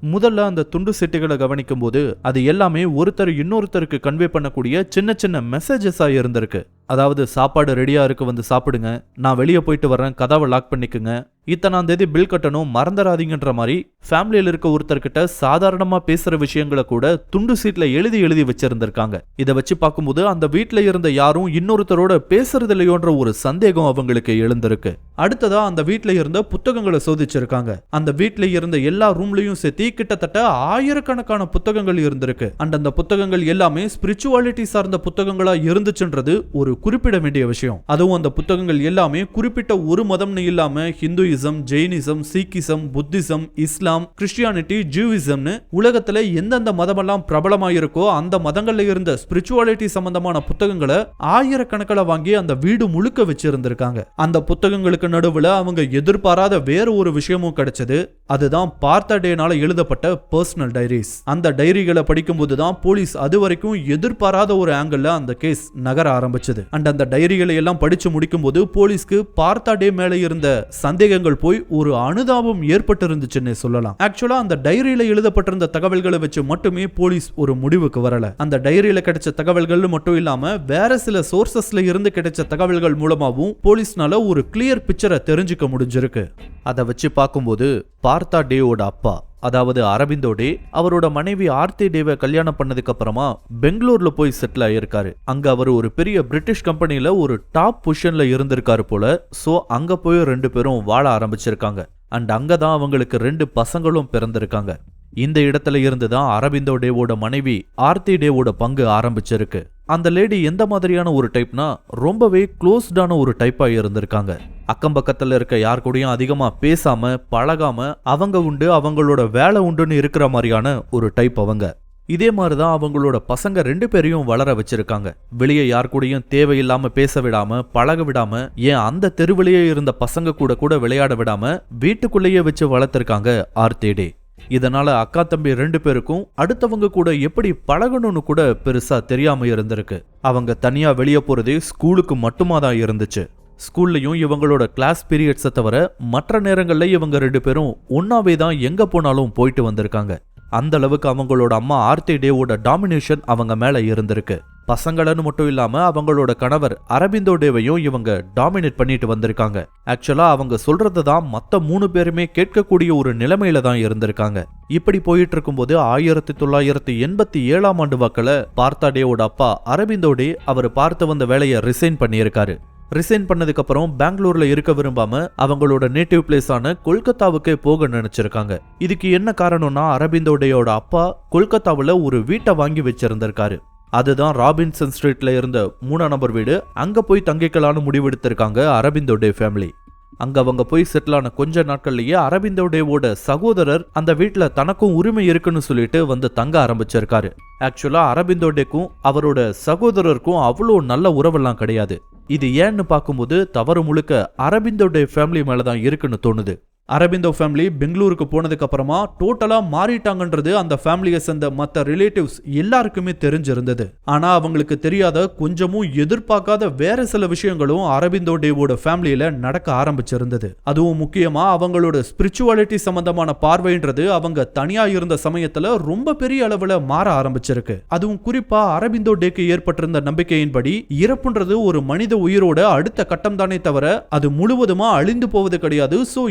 முதல்ல அந்த துண்டு சிட்டுகளை கவனிக்கும் போது அது எல்லாமே ஒருத்தர் இன்னொருத்தருக்கு கன்வே பண்ணக்கூடிய சின்ன சின்ன மெசேஜஸாக இருந்திருக்கு. அதாவது சாப்பாடு ரெடியா இருக்கு வந்து சாப்பிடுங்க. நான் வெளியே போயிட்டு வரேன் கதாவை லாக் பண்ணிக்கோங்க. இத்தனாம் தேதி பில் கட்டணும் மறந்துடாதீங்கன்ற மாதிரி ஃபேமிலியில் இருக்க ஒருத்தர்கிட்ட சாதாரணமா பேசுற விஷயங்களை கூட துண்டு சீட்ல எழுதி எழுதி வச்சிருந்திருக்காங்க. இதை வச்சு பார்க்கும்போது அந்த வீட்ல இருந்த யாரும் இன்னொருத்தரோட பேசுறது இல்லையோன்ற ஒரு சந்தேகம் அவங்களுக்கு எழுந்திருக்கு. அடுத்ததா அந்த வீட்ல இருந்த புத்தகங்களை சோதிச்சிருக்காங்க. அந்த வீட்ல இருந்த எல்லா ரூம்லயும் சேர்த்து கிட்டத்தட்ட ஆயிரக்கணக்கான புத்தகங்கள் இருந்திருக்கு. அண்ட் அந்த புத்தகங்கள் எல்லாமே ஸ்பிரிச்சுவாலிட்டி சார்ந்த புத்தகங்களா இருந்துச்சுன்றது ஒரு குறிப்பிட வேண்டிய விஷயம். அதுவும் அந்த புத்தகங்கள் எல்லாமே குறிப்பிட்ட ஒரு மதம்னு இல்லாம Hinduism Jainism Sikhism Buddhism Islam Christianity ஜூவிசம்னு உலகத்துல எந்தெந்த மதமெல்லாம் பிரபலமாயிருக்கோ அந்த மதங்கள்ல இருந்த ஸ்பிரிச்சுவாலிட்டி சம்பந்தமான புத்தகங்களை ஆயிரக்கணக்கில் வாங்கி அந்த வீடு முழுக்க வச்சிருந்திருக்காங்க. அந்த புத்தகங்களுக்கு நடுவுல அவங்க எதிர்பாராத வேற ஒரு விஷயமும் கிடைச்சது. அதுதான் பார்த்த டேனால எழுதப்பட்ட பர்சனல் டைரிஸ். அந்த டைரிகளை படிக்கும்போது தான் போலீஸ் அது வரைக்கும் எதிர்பாராத ஒரு ஆங்கிள் அந்த கேஸ் நகர ஆரம்பிச்சது. அண்ட் அந்த டைரிகளை எல்லாம் படிச்சு முடிக்கும்போது போலீஸ்க்கு பார்த்தா டே மேலே இருந்த சந்தேகங்கள் போய் ஒரு அனுதாபம் ஏற்பட்டு இருந்துச்சுன்னு சொல்லலாம். ஆக்சுவலா அந்த டைரியில எழுதப்பட்டிருந்த தகவல்களை வச்சு மட்டுமே போலீஸ் ஒரு முடிவுக்கு வரல. அந்த டைரியில கிடைச்ச தகவல்கள் மட்டும் இல்லாம வேற சில சோர்சஸ்ல இருந்து கிடைச்ச தகவல்கள் மூலமாவும் போலீஸ்னால ஒரு கிளியர் பிக்சரை தெரிஞ்சுக்க முடிஞ்சிருக்கு. அதை வச்சு பார்க்கும்போது பார்த்தா டேவோட அப்பா. அதாவது அரவிந்தோடே அவரோட மனைவி ஆர்த்தி டேவை கல்யாணம் பண்ணதுக்கு அப்புறமா பெங்களூர்ல போய் செட்டில் ஆயிருக்காரு. அங்க அவர் ஒரு பெரிய பிரிட்டிஷ் கம்பெனில ஒரு டாப் பொசிஷன்ல இருந்திருக்காரு போல சோ அங்க போய் ரெண்டு பேரும் வாழ ஆரம்பிச்சிருக்காங்க. அண்ட் அங்கதான் அவங்களுக்கு ரெண்டு பசங்களும் பிறந்திருக்காங்க. இந்த இடத்துல இருந்து தான் அரவிந்தோ டேவோட மனைவி ஆர்த்தி டேவோட பங்கு ஆரம்பிச்சிருக்கு. அந்த லேடி எந்த மாதிரியான ஒரு டைப்னா ரொம்பவே க்ளோஸ்டான ஒரு டைப்பாக இருந்திருக்காங்க. அக்கம் பக்கத்தில் இருக்க யார் கூடயும் அதிகமாக பேசாம பழகாம அவங்க உண்டு அவங்களோட வேலை உண்டுன்னு இருக்கிற மாதிரியான ஒரு டைப் அவங்க. இதே மாதிரி தான் அவங்களோட பசங்க ரெண்டு பேரையும் வளர வச்சிருக்காங்க. வெளியே யார் கூடயும் தேவையில்லாம பேச விடாம பழக விடாம ஏன் அந்த தெருவிலேயே இருந்த பசங்க கூட கூட விளையாட விடாம வீட்டுக்குள்ளேயே வச்சு வளர்த்துருக்காங்க ஆர்த்தேடே இதனால அக்கா தம்பி ரெண்டு பேருக்கும் அடுத்தவங்க கூட எப்படி பழகணும்னு கூட பெருசா தெரியாம இருந்திருக்கு. அவங்க தனியா வெளியே போறதே ஸ்கூலுக்கு மட்டுமா தான் இருந்துச்சு. ஸ்கூல்லையும் இவங்களோட கிளாஸ் பீரியட்ஸை தவிர மற்ற நேரங்களில் இவங்க ரெண்டு பேரும் ஒன்னாவே தான் எங்க போனாலும் போயிட்டு வந்திருக்காங்க. அந்த அளவுக்கு அவங்களோட அம்மா ஆர்த்தி டேவோட டாமினேஷன் அவங்க மேல இருந்திருக்கு. பசங்களன்னு மட்டும் இல்லாம அவங்களோட கணவர் அரபிந்தோ டேவையும் இவங்க டாமினேட் பண்ணிட்டு வந்திருக்காங்க. ஆக்சுவலா அவங்க சொல்றது தான் மத்த மூணு பேருமே கேட்கக்கூடிய ஒரு நிலைமையில தான் இருந்திருக்காங்க. இப்படி போயிட்டு இருக்கும்போது ஆயிரத்தி தொள்ளாயிரத்தி எண்பத்தி ஏழாம் ஆண்டு வாக்கில் பார்த்தா டேவோட அப்பா அரபிந்தோ டே அவர் பார்த்து வந்த வேலையை ரிசைன் பண்ணியிருக்காரு. ரிசைன் பண்ணதுக்கப்புறம் பெங்களூரில் பெங்களூர்ல இருக்க விரும்பாம அவங்களோட நேட்டிவ் பிளேஸான கொல்கத்தாவுக்கே போக நினைச்சிருக்காங்க. இதுக்கு என்ன காரணம்னா அரபிந்தோடையோட அப்பா கொல்கத்தாவில் ஒரு வீட்டை வாங்கி வச்சிருந்திருக்காரு. அதுதான் ராபின்சன் ஸ்ட்ரீட்ல இருந்த மூணாம் நம்பர் வீடு. அங்க போய் தங்கிக்கலான்னு முடிவெடுத்திருக்காங்க அரபிந்தோடே ஃபேமிலி அங்க அவங்க போய் செட்டில் ஆன கொஞ்ச நாட்கள்லயே அரவிந்தோடேவோட சகோதரர் அந்த வீட்டுல தனக்கும் உரிமை இருக்குன்னு சொல்லிட்டு வந்து தங்க ஆரம்பிச்சிருக்காரு. ஆக்சுவலா அரவிந்தோடேக்கும் அவரோட சகோதரருக்கும் அவ்வளோ நல்ல உறவெல்லாம் கிடையாது. இது ஏன்னு பார்க்கும்போது தவறு முழுக்க அரபிந்தோட ஃபேமிலி மேலதான் இருக்குன்னு தோணுது. அரபிந்தோ ஃபேமிலி பெங்களூருக்கு போனதுக்கு அப்புறமா டோட்டலா மாறிட்டாங்கன்றது அந்த ஃபேமிலியை சேர்ந்த மற்ற ரிலேட்டிவ்ஸ் எல்லாருக்குமே தெரிஞ்சிருந்தது. ஆனா அவங்களுக்கு தெரியாத கொஞ்சமும் எதிர்பார்க்காத வேற சில விஷயங்களும் அரபிந்தோ டேவோட ஃபேமிலியில நடக்க ஆரம்பிச்சிருந்தது. அதுவும் முக்கியமா அவங்களோட ஸ்பிரிச்சுவாலிட்டி சம்பந்தமான பார்வைன்றது அவங்க தனியா இருந்த சமயத்துல ரொம்ப பெரிய அளவுல மாற ஆரம்பிச்சிருக்கு. அதுவும் குறிப்பா அரபிந்தோ டேக்கு ஏற்பட்டிருந்த நம்பிக்கையின்படி இறப்புன்றது ஒரு மனித உயிரோட அடுத்த கட்டம் தானே தவிர அது முழுவதுமா அழிந்து போவது கிடையாது. சோ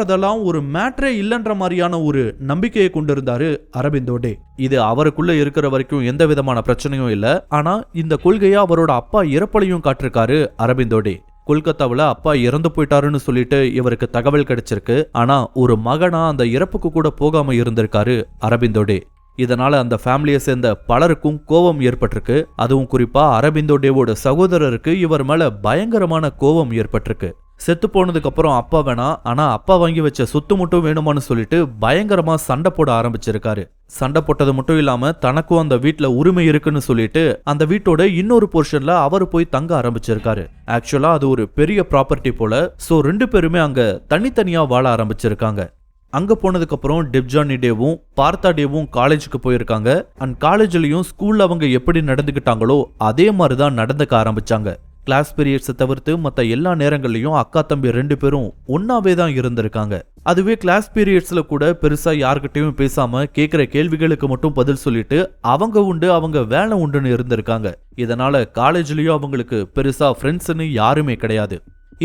இறப்புன்றதெல்லாம் ஒரு மேட்ரே இல்லைன்ற மாதிரியான ஒரு நம்பிக்கையை கொண்டிருந்தாரு அரபிந்தோ டே இது அவருக்குள்ள இருக்கிற வரைக்கும் எந்த விதமான பிரச்சனையும் இல்ல. ஆனா இந்த கொள்கையை அவரோட அப்பா இறப்பலையும் காட்டிருக்காரு அரபிந்தோ டே கொல்கத்தாவில் அப்பா இறந்து போயிட்டாருன்னு சொல்லிட்டு இவருக்கு தகவல் கிடைச்சிருக்கு. ஆனா ஒரு மகனா அந்த இறப்புக்கு கூட போகாம இருந்திருக்காரு அரபிந்தோடே இதனால அந்த ஃபேமிலியை சேர்ந்த பலருக்கும் கோபம் ஏற்பட்டிருக்கு. அதுவும் குறிப்பா அரபிந்தோ டேவோட சகோதரருக்கு இவர் மேல பயங்கரமான கோபம் ஏற்பட்டிருக்கு. செத்து போனதுக்கப்புறம் அப்பா வேணாம் ஆனால் அப்பா வாங்கி வச்ச சொத்து மட்டும் வேணுமான்னு சொல்லிட்டு பயங்கரமாக சண்டை போட ஆரம்பிச்சிருக்காரு. சண்டை போட்டது மட்டும் இல்லாமல் தனக்கும் அந்த வீட்டில் உரிமை இருக்குன்னு சொல்லிட்டு அந்த வீட்டோட இன்னொரு போர்ஷனில் அவர் போய் தங்க ஆரம்பிச்சிருக்காரு. ஆக்சுவலாக அது ஒரு பெரிய ப்ராப்பர்ட்டி போல ஸோ ரெண்டு பேருமே அங்கே தனித்தனியாக வாழ ஆரம்பிச்சிருக்காங்க. அங்க போனதுக்கப்புறம் டிப்ஜானி டேவும் பார்த்தா டேவும் காலேஜுக்கு போயிருக்காங்க. அண்ட் காலேஜ்லயும் ஸ்கூல்ல அவங்க எப்படி நடந்துக்கிட்டாங்களோ அதே மாதிரி தான் நடந்துக்க ஆரம்பிச்சாங்க. கிளாஸ் பீரியட்ஸை தவிர்த்து மற்ற எல்லா நேரங்கள்லயும் அக்கா தம்பி ரெண்டு பேரும் ஒன்னாவே தான் இருந்திருக்காங்க. அதுவே கிளாஸ் பீரியட்ஸில் கூட பெருசாக யார்கிட்டையும் பேசாமல் கேட்குற கேள்விகளுக்கு மட்டும் பதில் சொல்லிட்டு அவங்க உண்டு அவங்க வேலை உண்டுன்னு இருந்திருக்காங்க. இதனால காலேஜ்லேயும் அவங்களுக்கு பெருசாக ஃப்ரெண்ட்ஸ்னு யாருமே கிடையாது.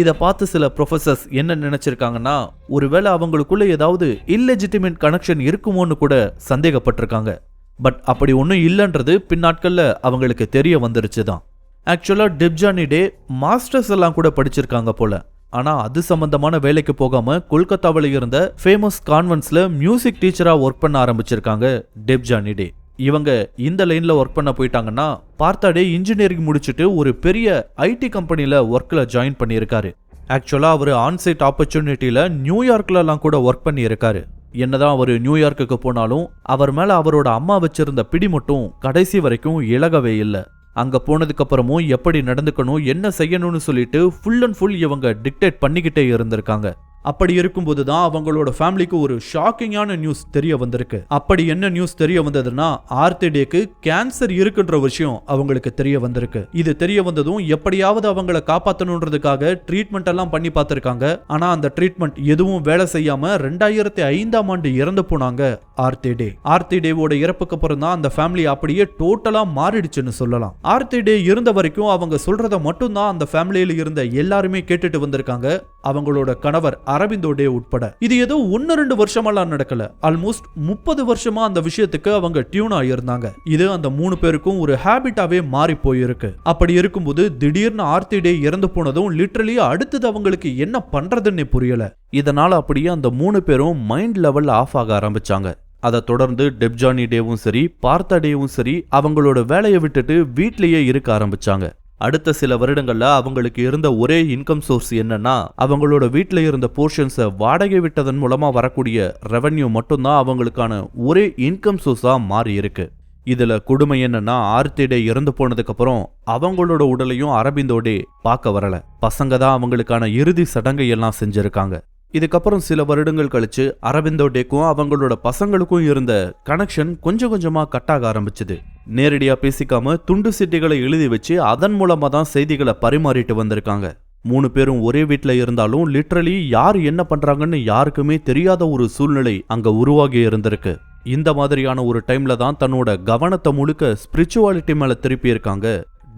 இதை பார்த்து சில ப்ரொஃபசர்ஸ் என்ன நினைச்சிருக்காங்கன்னா ஒருவேளை அவங்களுக்குள்ள ஏதாவது இல்லெஜிட்டிமேட் கனெக்ஷன் இருக்குமோன்னு கூட சந்தேகப்பட்டிருக்காங்க. பட் அப்படி ஒன்றும் இல்லைன்றது பின்னாட்களில் அவங்களுக்கு தெரிய வந்துருச்சு தான் ஆக்சுவலாக டிப்ஜானி டே மாஸ்டர்ஸ் எல்லாம் கூட படிச்சிருக்காங்க போல. ஆனால் அது சம்பந்தமான வேலைக்கு போகாமல் கொல்கத்தாவில் இருந்த ஃபேமஸ் கான்வென்ட்ஸில் மியூசிக் டீச்சராக ஒர்க் பண்ண ஆரம்பிச்சிருக்காங்க டெப்ஜானி டே இவங்க இந்த லைனில் ஒர்க் பண்ண போயிட்டாங்கன்னா பார்த்தாடே இன்ஜினியரிங் முடிச்சுட்டு ஒரு பெரிய ஐடி கம்பெனியில் ஒர்க்கில் ஜாயின் பண்ணியிருக்காரு. ஆக்சுவலாக அவர் ஆன்சைட் ஆப்பர்ச்சுனிட்டியில் நியூயார்க்லலாம் கூட ஒர்க் பண்ணியிருக்காரு. என்னதான் அவர் நியூயார்க்குக்கு போனாலும் அவர் மேலே அவரோட அம்மா வச்சிருந்த பிடி மட்டும் கடைசி வரைக்கும் இழகவே இல்லை. அங்கே போனதுக்கப்புறமும் எப்படி நடந்துக்கணும் என்ன செய்யணும்னு சொல்லிட்டு ஃபுல் அண்ட் ஃபுல் இவங்க டிக்டேட் பண்ணிக்கிட்டே இருந்திருக்காங்க. அப்படி இருக்கும்போது தான் அவங்களோட ஃபேமிலிக்கு ஒரு ஷாக்கிங்கான நியூஸ் தெரிய வந்திருக்கு. அப்படி என்ன நியூஸ் தெரிய வந்ததுன்னா ஆர்த்திடேக்கு கேன்சர் இருக்குன்ற விஷயம் அவங்களுக்கு தெரிய வந்திருக்கு. இது தெரிய வந்ததும் எப்படியாவது அவங்கள காப்பாற்றணுன்றதுக்காக ட்ரீட்மெண்ட் எல்லாம் பண்ணி பார்த்திருக்காங்க. ஆனா அந்த ட்ரீட்மெண்ட் எதுவும் வேலை செய்யாம ரெண்டாயிரத்தி ஐந்தாம் ஆண்டு இறந்து போனாங்க ஆர்த்திடே. ஆர்த்திடேவோட இறப்புக்கு அப்புறம் தான் அந்த ஃபேமிலி அப்படியே டோட்டலா மாறிடுச்சுன்னு சொல்லலாம். ஆர்த்திடே இருந்த வரைக்கும் அவங்க சொல்றத மட்டும்தான் அந்த ஃபேமிலியில இருந்த எல்லாருமே கேட்டுட்டு வந்திருக்காங்க. அவங்களோட கணவர் அரவிந்தோ டே உட்பட. இது ஏதோ ஒன்னு ரெண்டு வருஷமெல்லாம் நடக்கல. ஆல்மோஸ்ட் முப்பது வருஷமா அந்த விஷயத்துக்கு அவங்க டியூன் ஆகியிருந்தாங்க இது அந்த மூணு பேருக்கும் ஒரு ஹேபிட்டாவே மாறி போயிருக்கு. அப்படி இருக்கும்போது திடீர்னு ஆர்த்தி டே இறந்து போனதும் லிட்ரலி அடுத்தது அவங்களுக்கு என்ன பண்றதுன்னு புரியல. இதனால அப்படியே அந்த மூணு பேரும் மைண்ட் லெவல் ஆஃப் ஆக ஆரம்பிச்சாங்க. அதை தொடர்ந்து டெப்ஜானி டேவும் சரி பார்த்தா டேவும் சரி அவங்களோட வேலையை விட்டுட்டு வீட்லயே இருக்க ஆரம்பிச்சாங்க. அடுத்த சில வருடங்கள்ல அவங்களுக்கு இருந்த ஒரே இன்கம் சோர்ஸ் என்னன்னா அவங்களோட வீட்ல இருந்த போர்ஷன்ஸை வாடகை விட்டதன் மூலமா வரக்கூடிய ரெவன்யூ மட்டும்தான் அவங்களுக்கான ஒரே இன்கம் சோர்ஸா மாறி இருக்கு. இதுல கொடுமை என்னன்னா ஆர்த்திடே இறந்து போனதுக்கு அப்புறம் அவங்களோட உடலையும் அரபிந்தோடே பார்க்க வரல. பசங்க தான் அவங்களுக்கான இறுதி சடங்கை எல்லாம் செஞ்சிருக்காங்க. இதுக்கப்புறம் சில வருடங்கள் கழிச்சு அரவிந்தோ டேக்கும் அவங்களோட பசங்களுக்கும் இருந்த கனெக்ஷன் கொஞ்சம் கொஞ்சமா கட்டாக ஆரம்பிச்சது. நேரடியா பேசிக்காம துண்டு சீட்டுகளை எழுதி வச்சு அதன் மூலமா தான் செய்திகளை பரிமாறிட்டு வந்திருக்காங்க. மூணு பேரும் ஒரே வீட்ல இருந்தாலும் லிட்ரலி யார் என்ன பண்றாங்கன்னு யாருக்குமே தெரியாத ஒரு சூழ்நிலை அங்க உருவாகி இருந்திருக்கு. இந்த மாதிரியான ஒரு டைம்ல தான் தன்னோட கவனத்தை முழுக்க ஸ்பிரிச்சுவாலிட்டி மேல திருப்பியிருக்காங்க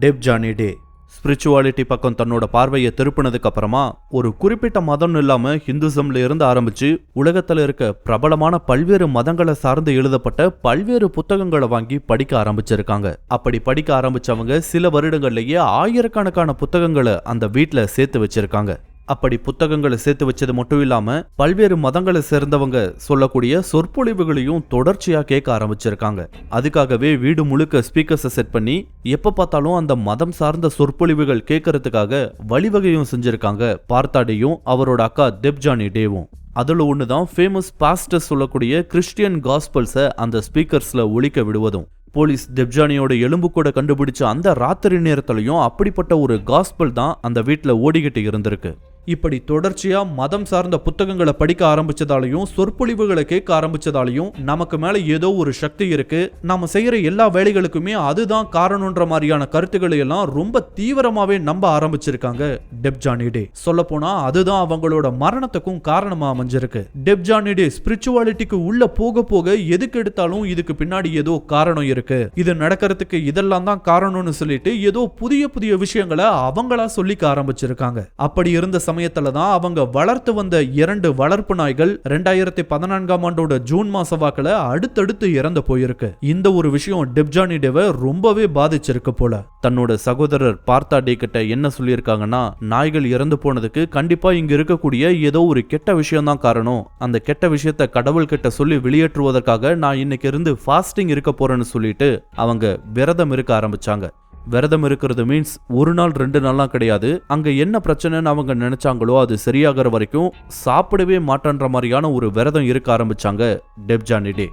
டெப் ஜானி டே. ஸ்பிரிச்சுவாலிட்டி பக்கம் தன்னோட பார்வையை திருப்பினதுக்கு அப்புறமா ஒரு குறிப்பிட்ட மதம்னு இல்லாம ஹிந்துசம்ல இருந்து ஆரம்பிச்சு உலகத்துல இருக்க பிரபலமான பல்வேறு மதங்களை சார்ந்து எழுதப்பட்ட பல்வேறு புத்தகங்களை வாங்கி படிக்க ஆரம்பிச்சிருக்காங்க. அப்படி படிக்க ஆரம்பிச்சவங்க சில வருடங்கள்லயே ஆயிரக்கணக்கான புத்தகங்களை அந்த வீட்டில் சேர்த்து வச்சிருக்காங்க. அப்படி புத்தகங்களை சேர்த்து வச்சது மட்டும் இல்லாம பல்வேறு மதங்களை சேர்ந்தவங்க சொல்லக்கூடிய சொற்பொழிவுகளையும் தொடர்ச்சியா கேட்க ஆரம்பிச்சிருக்காங்க. அதுக்காகவே வீடு முழுக்க ஸ்பீக்கர்ஸை செட் பண்ணி எப்ப பார்த்தாலும் அந்த மதம் சார்ந்த சொற்பொழிவுகள் கேட்கறதுக்காக வழிவகையும் செஞ்சிருக்காங்க பார்த்தாடியும் அவரோட அக்கா தெப்ஜானி டேவும். அதில் ஒன்று தான் ஃபேமஸ் பாஸ்டர் சொல்லக்கூடிய கிறிஸ்டியன் காஸ்பல்ஸை அந்த ஸ்பீக்கர்ஸில் ஒழிக்க விடுவதும். போலீஸ் தெப்ஜானியோட எலும்பு கூட கண்டுபிடிச்ச அந்த ராத்திரி நேரத்திலையும் அப்படிப்பட்ட ஒரு காஸ்பல் தான் அந்த வீட்டில் ஓடிக்கிட்டு இருந்திருக்கு. இப்படி தொடர்ச்சியா மதம் சார்ந்த புத்தகங்களை படிக்க ஆரம்பிச்சதாலையும் சொற்பொழிவுகளை கேட்க ஆரம்பிச்சதாலையும் நமக்கு மேல ஏதோ ஒரு சக்தி இருக்கு. நாம செய்யற எல்லா வேலைகளுக்குமே அதுதான் காரணம்ன்ற மாதிரியான கருத்துக்களை எல்லாம் ரொம்ப தீவிரமாவே நம்ப ஆரம்பிச்சிருக்காங்க. டெப்ஜானிடே சொல்ல போனா அதுதான் அவங்களோட மரணத்துக்கும் காரணமா அமைஞ்சிருக்கு. டெப்ஜானிடே ஸ்பிரிச்சுவாலிட்டிக்கு உள்ள போக போக எதுக்கு எடுத்தாலும் இதுக்கு பின்னாடி ஏதோ காரணம் இருக்கு. இது நடக்கிறதுக்கு இதெல்லாம் தான் காரணம்னு சொல்லிட்டு ஏதோ புதிய புதிய விஷயங்களை அவங்களா சொல்லிக்க ஆரம்பிச்சிருக்காங்க. அப்படி இருந்த சமயத்துல தான் அவங்க வளர்த்து வந்த இரண்டு வளர்ப்பு நாய்கள் ரெண்டாயிரத்தி பதினான்காம் ஆண்டோட ஜூன் மாச வாக்குல அடுத்தடுத்து இறந்து போயிருக்கு. இந்த ஒரு விஷயம் டெப்ஜானி டேவை ரொம்பவே பாதிச்சிருக்கு போல. தன்னோட சகோதரர் பார்த்தா டே கிட்ட என்ன சொல்லியிருக்காங்கன்னா நாய்கள் இறந்து போனதுக்கு கண்டிப்பா இங்க இருக்கக்கூடிய ஏதோ ஒரு கெட்ட விஷயம் தான் காரணம். அந்த கெட்ட விஷயத்த கடவுள் கிட்ட சொல்லி வெளியேற்றுவதற்காக நான் இன்னைக்கு இருந்து ஃபாஸ்டிங் இருக்க போறேன்னு சொல்லிட்டு அவங்க விரதம் இருக்க ஆரம்பிச்சாங்க. விரதம் இருக்கிறது மீன்ஸ் ஒரு நாள் ரெண்டு நாள்லாம் கிடையாது. அங்க என்ன பிரச்சனைன்னு அவங்க நினைச்சாங்களோ அது சரியாகிற வரைக்கும் சாப்பிடவே மாட்டேன்ற மாதிரியான ஒரு விரதம் இருக்க ஆரம்பிச்சாங்க டெப்ஜானிடே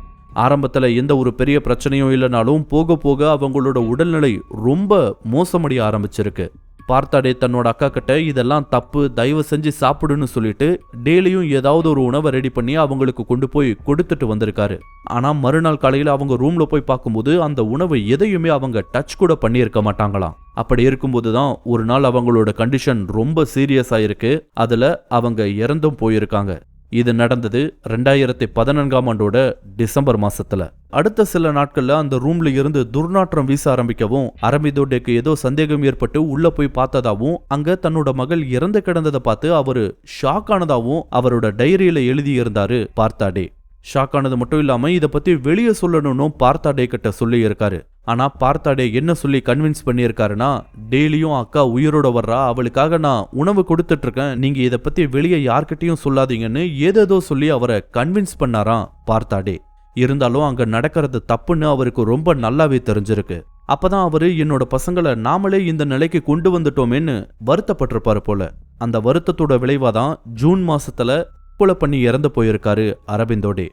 ஆரம்பத்தில் எந்த ஒரு பெரிய பிரச்சனையும் இல்லைனாலும் போக போக அவங்களோட உடல்நிலை ரொம்ப மோசமடைய ஆரம்பிச்சிருக்கு. பார்த்தாடே தன்னோட அக்கா கிட்ட இதெல்லாம் தப்பு தயவு செஞ்சு சாப்பிடுன்னு சொல்லிட்டு டெய்லியும் ஏதாவது ஒரு உணவை ரெடி பண்ணி அவங்களுக்கு கொண்டு போய் கொடுத்துட்டு வந்திருக்காரு. ஆனா மறுநாள் காலையில அவங்க ரூம்ல போய் பார்க்கும்போது அந்த உணவை எதையுமே அவங்க டச் கூட பண்ணியிருக்க மாட்டாங்களாம். அப்படி இருக்கும்போது தான் ஒரு நாள் அவங்களோட கண்டிஷன் ரொம்ப சீரியஸ் ஆயிருக்கு அதுல அவங்க இறந்தும் போயிருக்காங்க. இது நடந்தது ரெண்டாயிரத்தி பதினான்காம் ஆண்டோட டிசம்பர் மாசத்துல. அடுத்த சில நாட்கள்ல அந்த ரூம்ல இருந்து துர்நாற்றம் வீச ஆரம்பிக்கவும் அரபிதோடேக்கு ஏதோ சந்தேகம் ஏற்பட்டு உள்ள போய் பார்த்ததாவும் அங்க தன்னோட மகள் இறந்து கிடந்ததை பார்த்து அவரு ஷாக் ஆனதாவும் அவரோட டைரியில எழுதியிருந்தாரு பார்த்தாடே. ஷாக் ஆனது மட்டும் இல்லாமல் இதை பற்றி வெளியே சொல்லணும்னு பார்த்தாடே கிட்ட சொல்லியிருக்காரு. ஆனால் பார்த்தாடே என்ன சொல்லி கன்வின்ஸ் பண்ணியிருக்காருன்னா டெய்லியும் அக்கா உயிரோட வர்றா அவளுக்காக நான் உணவு கொடுத்துட்ருக்கேன் நீங்கள் இதை பற்றி பத்தி வெளியே யார்கிட்டயும் சொல்லாதீங்கன்னு ஏதேதோ சொல்லி அவரை கன்வின்ஸ் பண்ணாராம் பார்த்தாடே இருந்தாலும் அங்க நடக்கிறது தப்புன்னு அவருக்கு ரொம்ப நல்லாவே தெரிஞ்சிருக்கு. அப்பதான் அவரு என்னோட பசங்களை நாமளே இந்த நிலைக்கு கொண்டு வந்துட்டோமேன்னு வருத்தப்பட்டிருப்பாரு போல. அந்த வருத்தத்தோட விளைவாதான் ஜூன் மாசத்துல கொலை பண்ணி இறந்து போயிருக்காரு அரவிந்தோடே.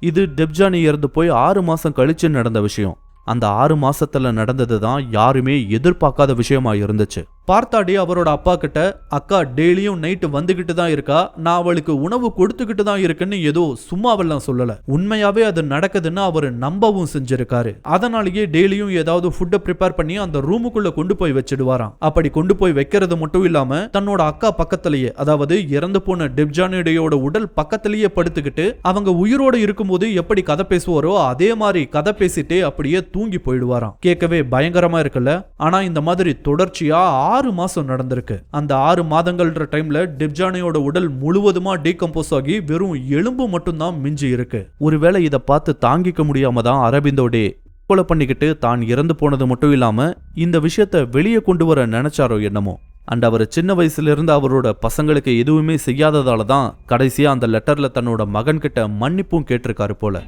இது டெப்ஜானி இறந்து போய் ஆறு மாசம் கழிச்சு நடந்த விஷயம். அந்த ஆறு மாசத்துல நடந்தது தான் யாருமே எதிர்பார்க்காத விஷயமா இருந்துச்சு. பார்த்தாடி அவரோட அப்பா கிட்ட அக்கா டெய்லியும் நைட்டு வந்துகிட்டு தான் இருக்கா? நான் அவளுக்கு உணவு கொடுத்துக்கிட்டு தான் இருக்குன்னு ஏதோ சும்மாவெல்லாம் சொல்லல. உண்மையாவே அது நடக்குதுன்னு அவர் நம்பவும் செஞ்சிருக்காரு. அதனாலேயே டெய்லியும் ஏதாவது ஃபுட்டை ப்ரிப்பேர் பண்ணி அந்த ரூமுக்குள்ள கொண்டு போய் வச்சிடுவாராம். அப்படி கொண்டு போய் வைக்கிறது மட்டும் இல்லாம தன்னோட அக்கா பக்கத்திலேயே அதாவது இறந்து போன டெப்ஜானிடையோட உடல் பக்கத்திலேயே படுத்துக்கிட்டு அவங்க உயிரோட இருக்கும்போது எப்படி கதை பேசுவாரோ அதே மாதிரி கதை பேசிட்டே அப்படியே தூங்கி போயிடுவாராம். கேட்கவே பயங்கரமா இருக்குல்ல? ஆனா இந்த மாதிரி தொடர்ச்சியா ஆறு மாதம் நடந்திருக்கு. அந்த ஆறு மாதங்கள்ன்ற டைம்ல டிப்ஜானியோட உடல் முழுவதுமா டீகம்போஸ் ஆகி வெறும் எலும்பு மட்டும்தான் மிஞ்சி இருக்கு. ஒருவேளை இதை பார்த்து தாங்கிக்க முடியாம தான் அரவிந்தோடே கொலை பண்ணிக்கிட்டு தான் இறந்து போனது மட்டும் இல்லாமல் இந்த விஷயத்த வெளியே கொண்டு வர நினைச்சாரோ என்னமோ. அண்ட் அவர் சின்ன வயசுலேருந்து அவரோட பசங்களுக்கு எதுவுமே செய்யாததால தான் கடைசியாக அந்த லெட்டர்ல தன்னோட மகன்கிட்ட மன்னிப்பும் கேட்டிருக்காரு போல.